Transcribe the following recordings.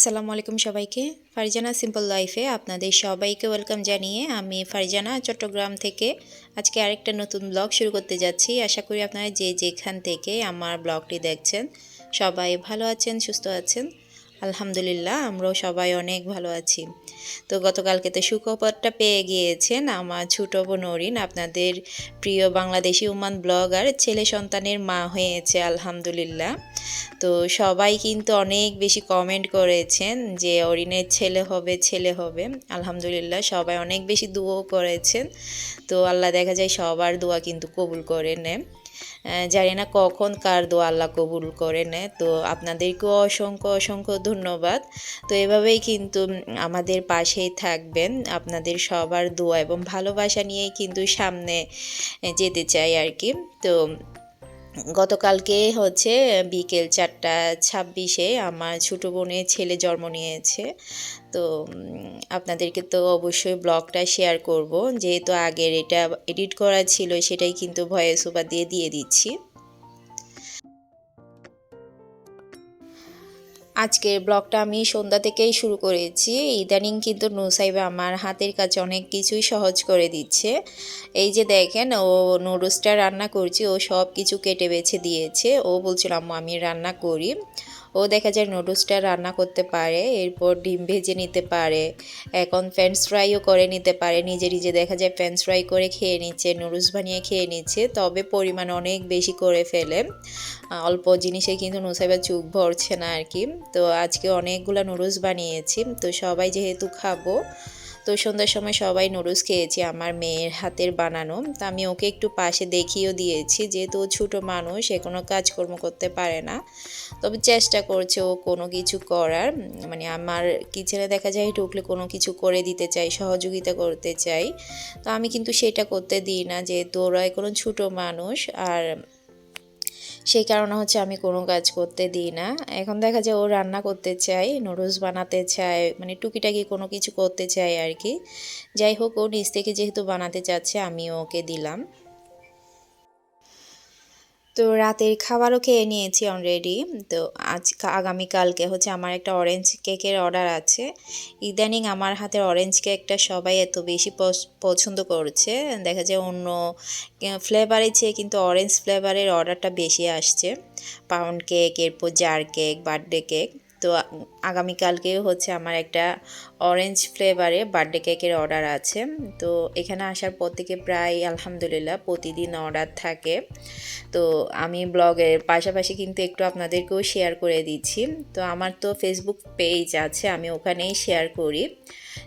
আসসালামু আলাইকুম সবাইকে। ফারজানা সিম্পল লাইফে আপনাদের সবাইকে ওয়েলকাম জানিয়ে আমি ফারজানা চট্টগ্রাম থেকে আজকে আরেকটা নতুন ব্লগ শুরু করতে যাচ্ছি। আশা করি আপনারা যে যেখান থেকে আমার ব্লগটি দেখছেন সবাই ভালো আছেন, সুস্থ আছেন। আলহামদুলিল্লাহ, আমরাও সবাই অনেক ভালো আছি। তো গতকালকে তো সুখবরটা পেয়ে গিয়েছেন আমার ছোট বোন অরিন, আপনাদের প্রিয় বাংলাদেশি উমান ব্লগার, ছেলে সন্তানের মা হয়েছে, আলহামদুলিল্লাহ। তো সবাই কিন্তু অনেক বেশি কমেন্ট করেছেন যে অরিনের ছেলে হবে ছেলে হবে। আলহামদুলিল্লাহ সবাই অনেক বেশি দুয়াও করেছেন। তো আল্লাহ দেখা যায় সবার দোয়া কিন্তু কবুল করে নেয়। জানি না কখন কার দোয়া আল্লাহ কবুল করে নেয়। তো আপনাদেরকেও অসংখ্য অসংখ্য ধন্যবাদ। তো এভাবেই কিন্তু আমাদের পাশেই থাকবেন। আপনাদের সবার দোয়া এবং ভালোবাসা নিয়েই কিন্তু সামনে যেতে চাই আর কি। তো গতকালকে হচ্ছে বিকেল চারটা ছাব্বিশে আমার ছোটো বোনের ছেলে জন্ম নিয়েছে। তো আপনাদেরকে তো অবশ্যই ব্লগটা শেয়ার করব। যেহেতু আগের এটা এডিট করা ছিল, সেটাই কিন্তু ভয়েস ওভার দিয়ে দিয়ে দিচ্ছি। আজকের ব্লগটা আমি সন্ধ্যা থেকেই শুরু করেছি। ইদানিং কিন্তু নুসাইবা আমার হাতের কাছে অনেক কিছুই সহজ করে দিচ্ছে। এই যে দেখেন, ও নুডলসটা রান্না করছি, ও সব কিছু কেটে বেছে দিয়েছে। ও বলছিল, আম্মু, আমি রান্না করি। ও দেখা যায় নুডলসটা রান্না করতে পারে, এরপর ডিম ভেজে নিতে পারে, এখন ফ্রেঞ্চ ফ্রাইও করে নিতে পারে। নিজে নিজে দেখা যায় ফ্রেঞ্চ ফ্রাই করে খেয়ে নিচ্ছে, নুডলস বানিয়ে খেয়ে নিচ্ছে, তবে পরিমাণ অনেক বেশি করে ফেলে। অল্প জিনিসে কিন্তু নুসাইবা চুপ ভরছে না আর কি। তো আজকে অনেকগুলো নুডলস বানিয়েছি। তো সবাই যেহেতু খাব, তো সন্ধ্যার সময় সবাই নুডলস খেয়েছি আমার মেয়ের হাতের বানানো। তা আমি ওকে একটু পাশে দেখিয়েও দিয়েছি, যেহেতু ও ছোটো মানুষ, এ কোনো কাজকর্ম করতে পারে না। তবে চেষ্টা করছে ও কোনো কিছু করার। মানে আমার কিচেনে দেখা যায় ঢুকলে কোনো কিছু করে দিতে চাই, সহযোগিতা করতে চাই। তো আমি কিন্তু সেটা করতে দিই না, যেহেতু ওরা কোনো ছোটো মানুষ। আর সেই কারণে হচ্ছে আমি কোনো কাজ করতে দিই না। এখন দেখা যায় ও রান্না করতে চায় নুডলস বানাতে চায় মানে টুকিটাকি কোনো কিছু করতে চায় আর কি। যাই হোক, ও নিজ থেকে যেহেতু বানাতে চাচ্ছে, আমি ওকে দিলাম। তো রাতের খাবারও খেয়ে নিয়েছি অলরেডি তো আজ আগামীকালকে হচ্ছে আমার একটা অরেঞ্জ কেকের অর্ডার আছে। ইদানিং আমার হাতের অরেঞ্জ কেকটা সবাই এত বেশি পছন্দ করছে। দেখা যায় অন্য ফ্লেভারের চেয়ে কিন্তু অরেঞ্জ ফ্লেভারের অর্ডারটা বেশি আসছে। পাউন্ড কেক এরপর জার কেক বার্থডে কেক তো আগামীকালকে হচ্ছে আমার একটা অরেঞ্জ ফ্লেভারে বার্থডে কেকের অর্ডার আছে। তো এখানে আসার পর থেকে প্রায় আলহামদুলিল্লাহ প্রতিদিন অর্ডার থাকে। তো আমি ব্লগের পাশাপাশি কিন্তু একটু আপনাদেরকেও শেয়ার করে দিচ্ছি। তো আমার তো ফেসবুক পেজ আছে, আমি ওখানেই শেয়ার করি,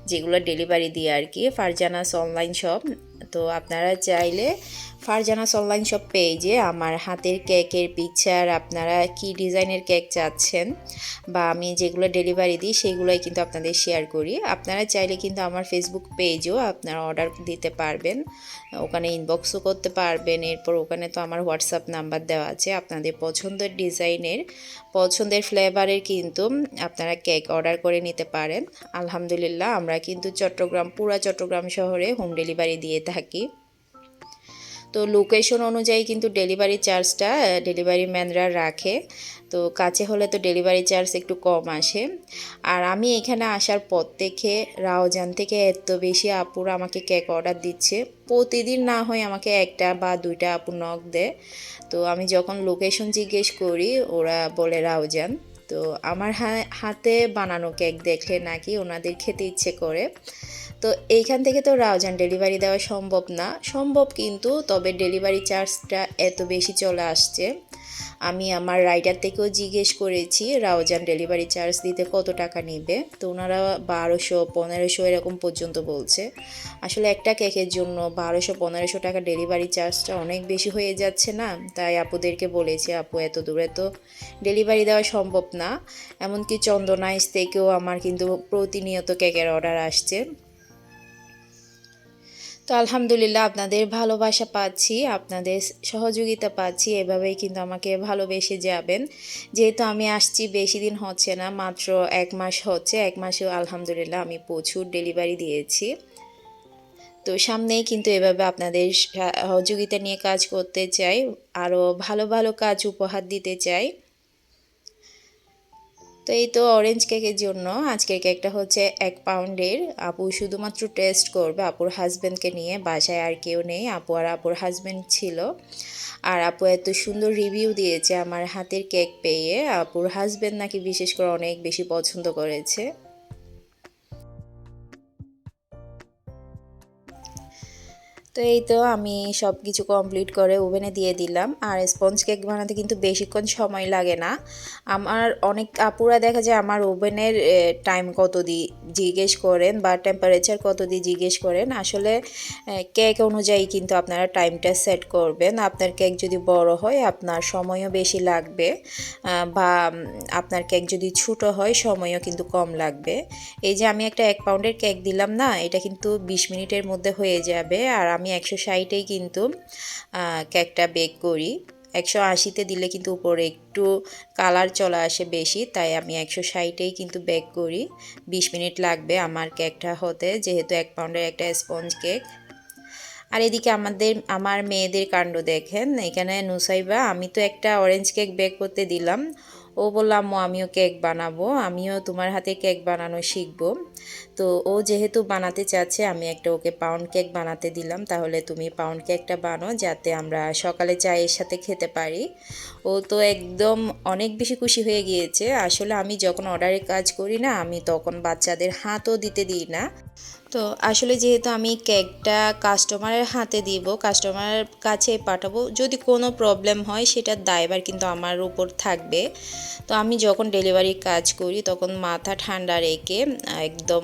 যেগুলো ডেলিভারি দিয়ে আর কি। ফারজানাস অনলাইন শপ তো আপনারা চাইলে ফারজানাস অনলাইন শপ পেজে আমার হাতের কেকের পিকচার আপনারা কি ডিজাইনের কেক চাচ্ছেন বা আমি যেগুলো ডেলিভারি দিই সেগুলোই কিন্তু আপনাদের শেয়ার করি। আপনারা চাইলে কিন্তু আমার ফেসবুক পেজও আপনারা অর্ডার দিতে পারবেন, ওখানে ইনবক্সও করতে পারবেন, এরপর ওখানে তো আমার হোয়াটসঅ্যাপ নাম্বার দেওয়া আছে, আপনাদের পছন্দের ডিজাইনের, পছন্দের ফ্লেভারের কিন্তু আপনারা কেক অর্ডার করে নিতে পারেন। আলহামদুলিল্লাহ, আমরা কিন্তু চট্টগ্রাম, পুরা চট্টগ্রাম শহরে হোম ডেলিভারি দিয়ে থাকি। তো লোকেশন অনুযায়ী কিন্তু ডেলিভারি চার্জটা ডেলিভারি ম্যানরা রাখে। তো কাছে হলে তো ডেলিভারি চার্জ একটু কম আসে। আর আমি এখানে আসার পর থেকে, রাওজান থেকে এত বেশি আপুর আমাকে কেক অর্ডার দিচ্ছে। প্রতিদিন না হয় আমাকে একটা বা দুইটা আপু নখ দেয়। তো আমি যখন লোকেশন জিজ্ঞেস করি, ওরা বলে রাওজান। তো আমার হাতে বানানো কেক দেখলে নাকি ওনাদের খেতে ইচ্ছে করে। তো এইখান থেকে তো রাউজান ডেলিভারি দেওয়া সম্ভব না। সম্ভব কিন্তু, তবে ডেলিভারি চার্জটা এত বেশি চলে আসছে। আমি আমার রাইডার থেকেও জিজ্ঞেস করেছি, রাউজান ডেলিভারি চার্জ দিতে কত টাকা নেবে? তো ওনারা বারোশো, পনেরোশো এরকম পর্যন্ত বলছে। আসলে একটা কেকের জন্য বারোশো, পনেরোশো টাকা ডেলিভারি চার্জটা অনেক বেশি হয়ে যাচ্ছে না। তাই আপুদেরকে বলেছি, আপু, এত দূরে তো ডেলিভারি দেওয়া সম্ভব না। এমনকি চন্দনাইস থেকেও আমার কিন্তু প্রতিনিয়ত কেকের অর্ডার আসছে। তো আলহামদুলিল্লাহ আপনাদের ভালোবাসা পাচ্ছি, আপনাদের সহযোগিতা পাচ্ছি, এভাবেই কিন্তু আমাকে ভালোবেসে যাবেন। যেহেতু আমি আসছি, বেশি দিন হচ্ছে না, মাত্র এক মাস হচ্ছে, এক মাসেও আলহামদুলিল্লাহ আমি প্রচুর ডেলিভারি দিয়েছি। তো সামনেই কিন্তু এভাবে আপনাদের সহযোগিতা নিয়ে কাজ করতে চাই, আরও ভালো ভালো কাজ উপহার দিতে চাই। তো এই তো অরেঞ্জ কেকের জন্য আজকের কেকটা হচ্ছে এক পাউন্ডের আপু শুধুমাত্র টেস্ট করবে আপুর হাজব্যান্ডকে নিয়ে, বাসায় আর কেউ নেই। আপু আর আপুর হাজব্যান্ড ছিল। আর আপু এত সুন্দর রিভিউ দিয়েছে আমার হাতের কেক পেয়ে। আপুর হাজব্যান্ড নাকি বিশেষ করে অনেক বেশি পছন্দ করেছে। তো এই তো আমি সব কিছু কমপ্লিট করে ওভেনে দিয়ে দিলাম। আর স্পঞ্জ কেক বানাতে কিন্তু বেশিক্ষণ সময় লাগে না। আমার অনেক আপুরা দেখা যায় আমার ওভেনের টাইম কত দি জিজ্ঞেস করেন বা টেম্পারেচার কত দিয়ে জিজ্ঞেস করেন। আসলে কেক অনুযায়ী কিন্তু আপনারা টাইমটা সেট করবেন। আপনার কেক যদি বড় হয়, আপনার সময়ও বেশি লাগবে। বা আপনার কেক যদি ছোটো হয়, সময়ও কিন্তু কম লাগবে। এই যে আমি একটা এক পাউন্ডের কেক দিলাম না, এটা কিন্তু বিশ মিনিটের মধ্যে হয়ে যাবে। আর আমি একশো ষাটেই কিন্তু কেকটা বেক করি। একশো আশিতে দিলে কিন্তু উপরে একটু কালার চলে আসে বেশি, তাই আমি একশো ষাটেই কিন্তু বেক করি। বিশ মিনিট লাগবে আমার কেকটা হতে, যেহেতু এক পাউন্ডের একটা স্পঞ্জ কেক আর এদিকে আমাদের, আমার মেয়েদের কাণ্ড দেখেন, এখানে নুসাইবা, আমি তো একটা অরেঞ্জ কেক বেক করতে দিলাম। ও বললাম আমিও কেক বানাবো। আমিও তোমার হাতে কেক বানানো শিখব। তো ও যেহেতু বানাতে চাচ্ছে, আমি একটা ওকে পাউন্ড কেক বানাতে দিলাম। তাহলে তুমি পাউন্ড কেকটা বানো, যাতে আমরা সকালে চায়ের সাথে খেতে পারি। ও তো একদম অনেক বেশি খুশি হয়ে গিয়েছে। আসলে আমি যখন অর্ডারে কাজ করি না, আমি তখন বাচ্চাদের হাতও দিতে দিই না। তো আসলে যেহেতু আমি কেকটা কাস্টমারের হাতে দিব কাস্টমারের কাছে পাঠাবো, যদি কোনো প্রবলেম হয় সেটার দায়বার কিন্তু আমার উপর থাকবে। তো আমি যখন ডেলিভারি কাজ করি তখন মাথা ঠান্ডা রেখে একদম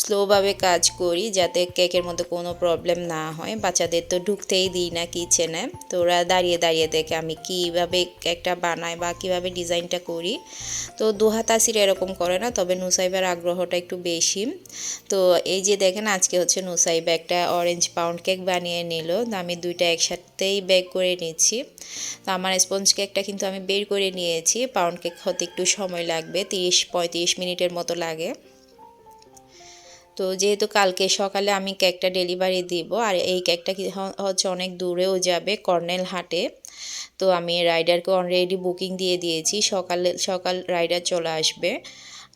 স্লোভাবে কাজ করি যাতে কেকের মধ্যে কোনো প্রবলেম না হয়। বাচ্চাদের তো ঢুকতেই দিই না কিচেনে তো ওরা দাঁড়িয়ে দাঁড়িয়ে দেখে আমি কীভাবে কেকটা বানাই বা কীভাবে ডিজাইনটা করি। তো দুহাত আসির এরকম করে না, তবে নুসাইবার আগ্রহটা একটু বেশি। তো এই যে দেখেন, আজকে হচ্ছে নুসাইবা একটা অরেঞ্জ পাউন্ড কেক বানিয়ে নিল। তো আমি দুইটা একসাথেই বেক করে নিচ্ছি। তো আমার স্পঞ্জ কেকটা কিন্তু আমি বের করে নিয়েছি। পাউন্ড কেক হতে একটু সময় লাগবে, তিরিশ, পঁয়ত্রিশ মিনিটের মতো লাগে। তো যেহেতু কালকে সকালে আমি কেকটা ডেলিভারি দিব, আর এই কেকটা হচ্ছে অনেক দূরেও যাবে, কর্নেল হাটে। তো আমি রাইডারকে অলরেডি বুকিং দিয়ে দিয়েছি, সকালে, সকাল রাইডার চলে আসবে।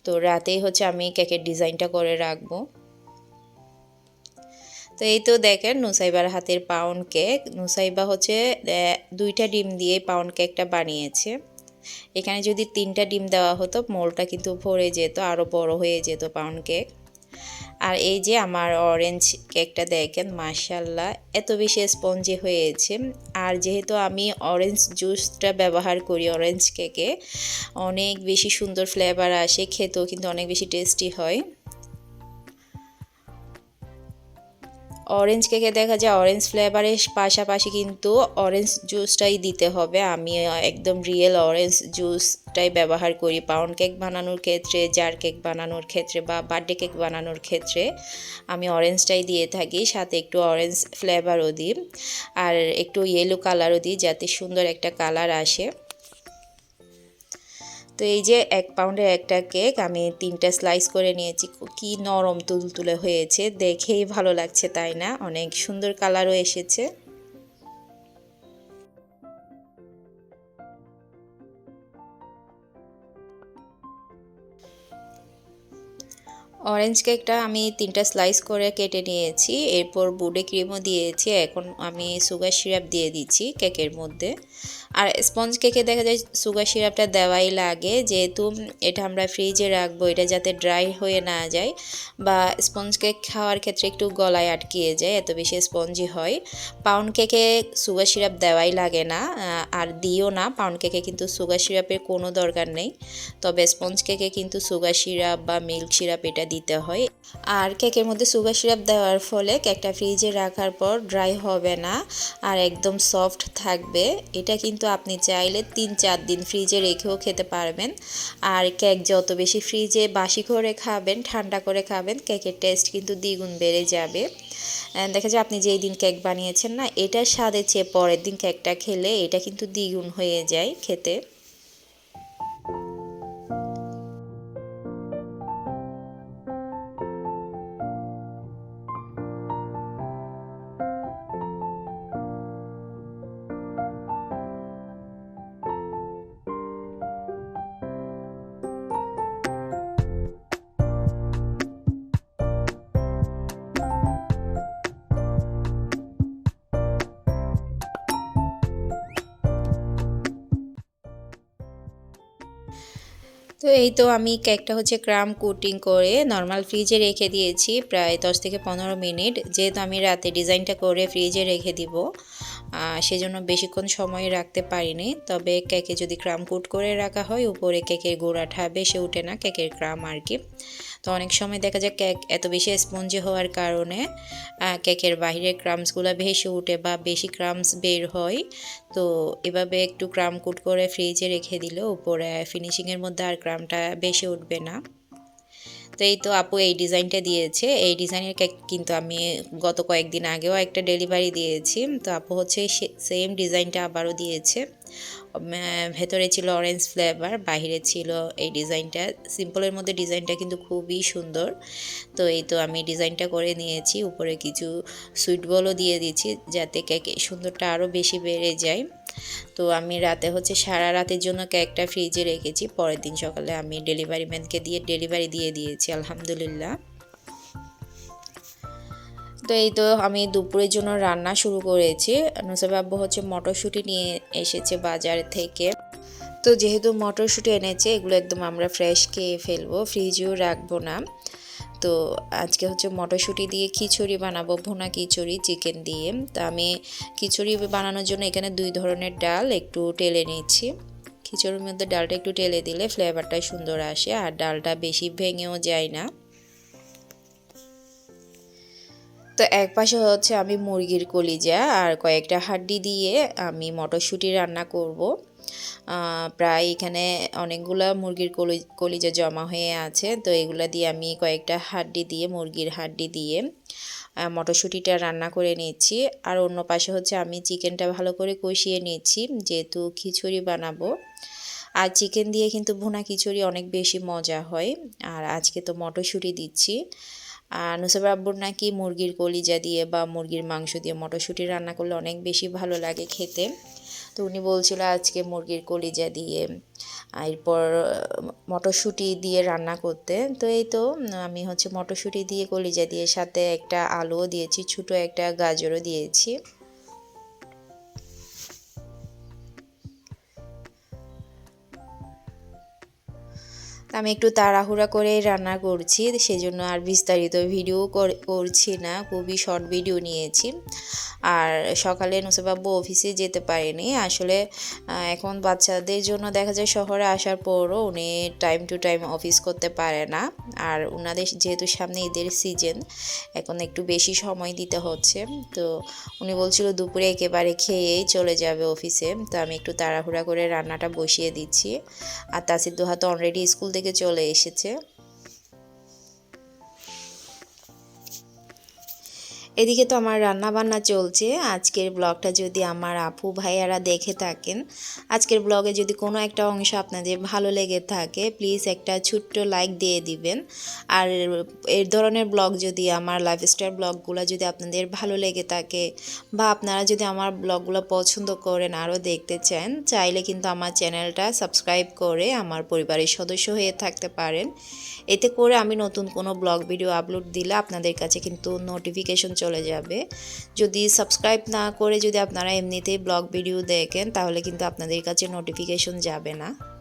তো রাতেই হচ্ছে আমি কেকের ডিজাইনটা করে রাখব। তো এই তো দেখেন নুসাইবার হাতের পাউন্ড কেক নুসাইবা হচ্ছে দুইটা ডিম দিয়ে পাউন্ড কেকটা বানিয়েছে। এখানে যদি তিনটা ডিম দেওয়া হতো, মোলটা কিন্তু ভরে যেত আরও বড় হয়ে যেত পাউন্ড কেক আর এই যে আমার অরেঞ্জ কেকটা দেখেন মার্শাল্লাহ এত বেশি স্পঞ্জি হয়েছে। আর যেহেতু আমি অরেঞ্জ জুসটা ব্যবহার করি অরেঞ্জ কেকে, অনেক বেশি সুন্দর ফ্লেভার আসে, খেতেও কিন্তু অনেক বেশি টেস্টি হয়। অরেঞ্জ কেকে দেখা যায় অরেঞ্জ ফ্লেভারের পাশাপাশি কিন্তু অরেঞ্জ জুসটাই দিতে হবে। আমি একদম রিয়েল অরেঞ্জ জুসটাই ব্যবহার করি। পাউন্ড কেক বানানোর ক্ষেত্রে জার কেক বানানোর ক্ষেত্রে বা বার্থডে কেক বানানোর ক্ষেত্রে আমি অরেঞ্জটাই দিয়ে থাকি। সাথে একটু অরেঞ্জ ফ্লেভারও দিই। আর একটু ইয়েলো কালারও দিই যাতে সুন্দর একটা কালার আসে। তো এই যে এক পাউন্ডের একটা কেক আমি তিনটা স্লাইস করে নিয়েছি। কি নরম তুলতুলে হয়েছে। দেখেই ভালো লাগছে, তাই না? অনেক সুন্দর কালারও এসেছে। অরেঞ্জ কেকটা আমি তিনটা স্লাইস করে কেটে নিয়েছি। এরপর বুডে ক্রিমও দিয়েছি। এখন আমি সুগার সিরাপ দিয়ে দিচ্ছি কেকের মধ্যে। আর স্পঞ্জ কেকে দেখা যায় সুগার সিরাপটা দেওয়াই লাগে, যেহেতু এটা আমরা ফ্রিজে রাখব, এটা যাতে ড্রাই হয়ে না যায় বা স্পঞ্জ কেক খাওয়ার ক্ষেত্রে একটু গলায় আটকিয়ে যায়, এত বেশি স্পঞ্জি হয়। পাউন্ড কেকে সুগার সিরাপ দেওয়াই লাগে না আর দিও না পাউন্ড কেকে কিন্তু সুগার সিরাপের কোনো দরকার নেই। তবে স্পঞ্জ কেকে কিন্তু সুগার সিরাপ বা মিল্ক সিরাপ এটা দিতে হয়। আর কেকের মধ্যে সুগার সিরাপ দেওয়ার ফলে কেকটা ফ্রিজে রাখার পর ড্রাই হবে না, আর একদম সফট থাকবে। এটা কিন্তু আপনি চাইলে তিন চার দিন ফ্রিজে রেখেও খেতে পারবেন। আর কেক যত বেশি ফ্রিজে বাসি করে খাবেন, ঠান্ডা করে খাবেন কেকের টেস্ট কিন্তু দ্বিগুণ বেড়ে যাবে। দেখা যায় আপনি যেই দিন কেক বানিয়েছেন না এটা স্বাদের চেয়ে পরের দিন কেকটা খেলে এটা কিন্তু দ্বিগুণ হয়ে যায় খেতে। তো এই তো আমি কেকটা হচ্ছে ক্রাম কুটিং করে নর্মাল ফ্রিজে রেখে দিয়েছি প্রায় দশ থেকে পনেরো মিনিট। যেহেতু আমি রাতে ডিজাইনটা করে ফ্রিজে রেখে দিব সেজন্য বেশিক্ষণ সময় রাখতে পারিনি। তবে কেকে যদি ক্রাম কুট করে রাখা হয়, উপরে কেকের গোড়াটা বেশি উঠে না, কেকের ক্রাম আর কি। তো অনেক সময় দেখা যায় কেক এত বেশি স্পঞ্জি হওয়ার কারণে কেকের বাইরের ক্রামসগুলো ভেসে উঠে বা বেশি ক্রামস বের হয়। তো এভাবে একটু ক্রাম কুট করে ফ্রিজে রেখে দিলে উপরে ফিনিশিংয়ের মধ্যে আর ক্রামটা বেশি উঠবে না। তো এই তো আপু এই ডিজাইনটা দিয়েছে। এই ডিজাইনের কেক কিন্তু আমি গত কয়েকদিন আগেও একটা ডেলিভারি দিয়েছি। তো আপু হচ্ছে সেম ডিজাইনটা আবারও দিয়েছে। ভেতরে ছিল অরেঞ্জ ফ্লেভার বাহিরে ছিল এই ডিজাইনটা। সিম্পলের মধ্যে ডিজাইনটা কিন্তু খুবই সুন্দর। তো এই তো আমি ডিজাইনটা করে নিয়েছি, উপরে কিছু সুইট বলও দিয়ে দিয়েছি যাতে কেক সুন্দরটা আরও বেশি বেড়ে যায়। তো আমি রাতে হচ্ছে সারা রাতের জন্য কেকটা ফ্রিজে রেখেছি, পরের দিন সকালে আমি ডেলিভারি ম্যানকে দিয়ে ডেলিভারি দিয়ে দিয়েছি, আলহামদুলিল্লাহ। তো এই তো আমি দুপুরের জন্য রান্না শুরু করেছি। নুসাবাব্বু হচ্ছে মটরশুঁটি নিয়ে এসেছে বাজার থেকে। তো যেহেতু মটরশুঁটি এনেছে, এগুলো একদম আমরা ফ্রেশ খেয়ে ফেলব ফ্রিজেও রাখব না। তো আজকে হচ্ছে মটরশুঁটি দিয়ে খিচুড়ি বানাবো, ভুনা খিচুড়ি চিকেন দিয়ে। তো আমি খিচুড়ি বানানোর জন্য এখানে দুই ধরনের ডাল একটু টেলে নিচ্ছি। খিচুড়ির মধ্যে ডালটা একটু টেলে দিলে ফ্লেভারটা সুন্দর আসে, আর ডালটা বেশি ভেঙেও যায় না। তো এক পাশে হচ্ছে আমি মুরগির কলিজা আর কয়েকটা হাড্ডি দিয়ে আমি মটরশুঁটি রান্না করব। প্রায় এখানে অনেকগুলো মুরগির কলি, কলিজা জমা হয়ে আছে। তো এগুলো দিয়ে আমি কয়েকটা হাড্ডি দিয়ে, মুরগির হাড্ডি দিয়ে মটরশুঁটিটা রান্না করে নিচ্ছি। আর অন্য পাশে হচ্ছে আমি চিকেনটা ভালো করে কষিয়ে নিচ্ছি, যেহেতু খিচুড়ি বানাবো। আর চিকেন দিয়ে কিন্তু ভুনা খিচুড়ি অনেক বেশি মজা হয়। আর আজকে তো মটরশুঁটি দিচ্ছি। আর নুসাবা আব্বুর নাকি মুরগির কলিজা দিয়ে বা মুরগির মাংস দিয়ে মটরশুঁটি রান্না করলে অনেক বেশি ভালো লাগে খেতে। তো উনি বলছিল আজকে মুরগির কলিজা দিয়ে এরপর মটরশুঁটি দিয়ে রান্না করতে। তো এই তো, আমি হচ্ছে মটরশুঁটি দিয়ে কলিজা দিয়ে সাথে একটা আলুও দিয়েছি, ছোটো একটা গাজরও দিয়েছি। আমি একটু তাড়াহুড়া করে রান্না করছি, সেজন্য আর বিস্তারিত ভিডিও করছি না, খুবই শর্ট ভিডিও নিয়েছি। আর সকালে নুসেবাব্বু অফিসে যেতে পারেনি, আসলে এখন বাচ্চাদের জন্য দেখা যায় শহরে আসার পরও উনি টাইম টু টাইম অফিস করতে পারে না। আর ওনাদের যেহেতু সামনে ঈদের সিজন এখন একটু বেশি সময় দিতে হচ্ছে। তো উনি বলছিল দুপুরে একেবারে খেয়েই চলে যাবে অফিসে, তো আমি একটু তাড়াহুড়া করে রান্নাটা বসিয়ে দিচ্ছি। আর তাসির দোহা তো অলরেডি স্কুল থেকে চলে এসেছে। এদিকে তো আমার রান্না বান্না চলছে। আজকের ব্লগটা যদি আমার আপু ভাইয়ারা দেখে থাকেন, আজকের ব্লগে যদি কোনো একটা অংশ আপনাদের ভালো লেগে থাকে প্লিজ একটা ছোট্ট লাইক দিয়ে দিবেন। আর এর ধরনের ব্লগ যদি আমার লাইফস্টাইল ব্লগগুলো যদি আপনাদের ভালো লেগে থাকে, বা আপনারা যদি আমার ব্লগগুলো পছন্দ করেন আরও দেখতে চান, চাইলে কিন্তু আমার চ্যানেলটা সাবস্ক্রাইব করে আমার পরিবারের সদস্য হয়ে থাকতে পারেন। এতে করে আমি নতুন কোনো ব্লগ ভিডিও আপলোড দিলে আপনাদের কাছে কিন্তু নোটিফিকেশন চলে যাবে। যদি সাবস্ক্রাইব না করে যদি আপনারা এমনিতেই ব্লগ ভিডিও দেখেন, তাহলে কিন্তু আপনাদের কাছে নোটিফিকেশন যাবে না।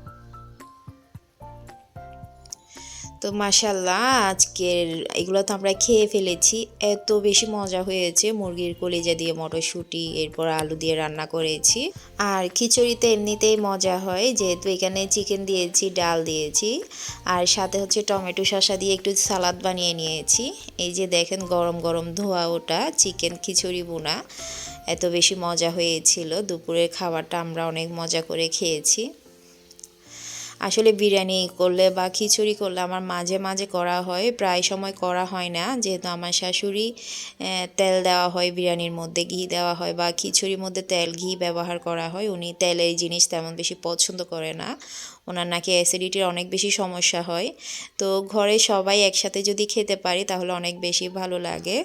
তো মাসাল্লাহ আজকের এগুলো তো আমরা খেয়ে ফেলেছি। এত বেশি মজা হয়েছে। মুরগির কলিজা দিয়ে মটরশুঁটি, এরপর আলু দিয়ে রান্না করেছি। আর খিচুড়িতে এমনিতেই মজা হয়। যেহেতু এখানে চিকেন দিয়েছি, ডাল দিয়েছি। আর সাথে হচ্ছে টমেটো শসা দিয়ে একটু সালাদ বানিয়ে নিয়েছি। এই যে দেখেন গরম গরম ধোয়া ওটা চিকেন খিচুড়ি বোনা এত বেশি মজা হয়েছিল। দুপুরের খাবারটা আমরা অনেক মজা করে খেয়েছি। আসলে বিরিয়ানি করলে বা খিচুড়ি করলে আমার মাঝে মাঝে করা হয়, প্রায় সময় করা হয় না। যেহেতু আমার শাশুড়ি তেল দেওয়া হয়, বিরিয়ানির মধ্যে ঘি দেওয়া হয় বা খিচুড়ির মধ্যে তেল ঘি ব্যবহার করা হয়। উনি তেলের জিনিস তেমন বেশি পছন্দ করে না। ওনার নাকি অ্যাসিডিটির অনেক বেশি সমস্যা হয়। তো ঘরে সবাই একসাথে যদি খেতে পারি, তাহলে অনেক বেশি ভালো লাগে।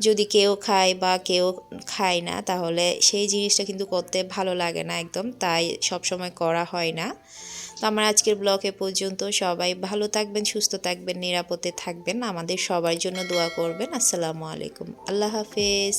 যদি কেউ খায় বা কেউ খায় না, তাহলে সেই জিনিসটা কিন্তু করতে ভালো লাগে না একদম। তাই সব সময় করা হয় না। তো আমার আজকের ব্লগে পর্যন্ত সবাই ভালো থাকবেন, সুস্থ থাকবেন, নিরাপদে থাকবেন। আমাদের সবার জন্য দোয়া করবেন। আসসালামু আলাইকুম। আল্লাহ হাফেজ।